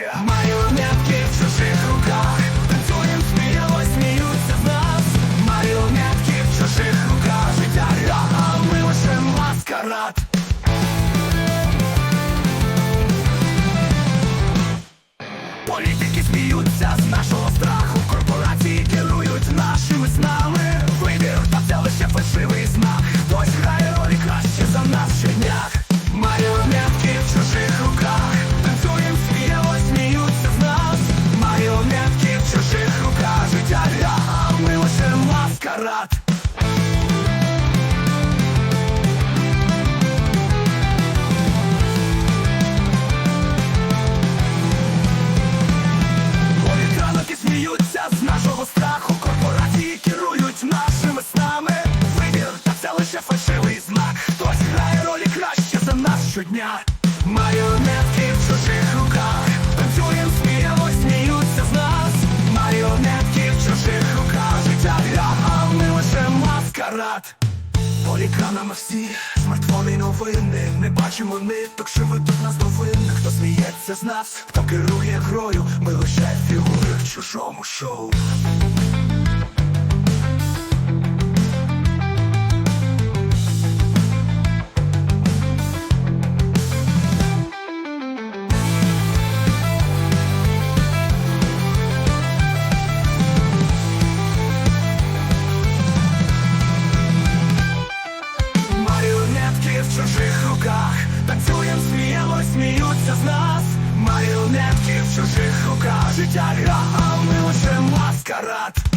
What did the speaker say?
Маріонетки в чужих руках, танцюєм сміло, сміються з нас, Маріонетки в чужих руках, життя а ми лише маскарад. Політики сміються з наших щодня. Маріонетки в чужих руках. Танцюєм, сміємось, сміються з нас. Маріонетки в чужих руках. Життя гра, а ми лише маскарад. Полікранами всі смартфони новини Не бачимо ниток, що ведуть нас до Хто сміється з нас, хто керує грою Ми лише фігури в чужому шоу Життя гра, а ми лише маскарад